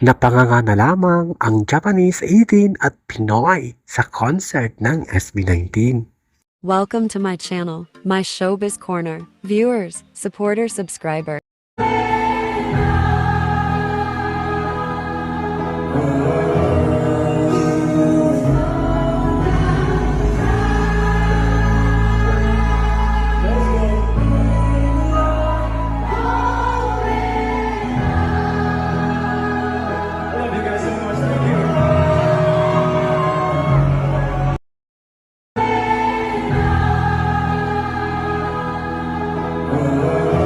Napanganga na lamang ang Japanese 18 at Pinoy sa concert ng SB19. Welcome to my channel, my Showbiz Corner. Viewers, supporters, subscribers. Lord.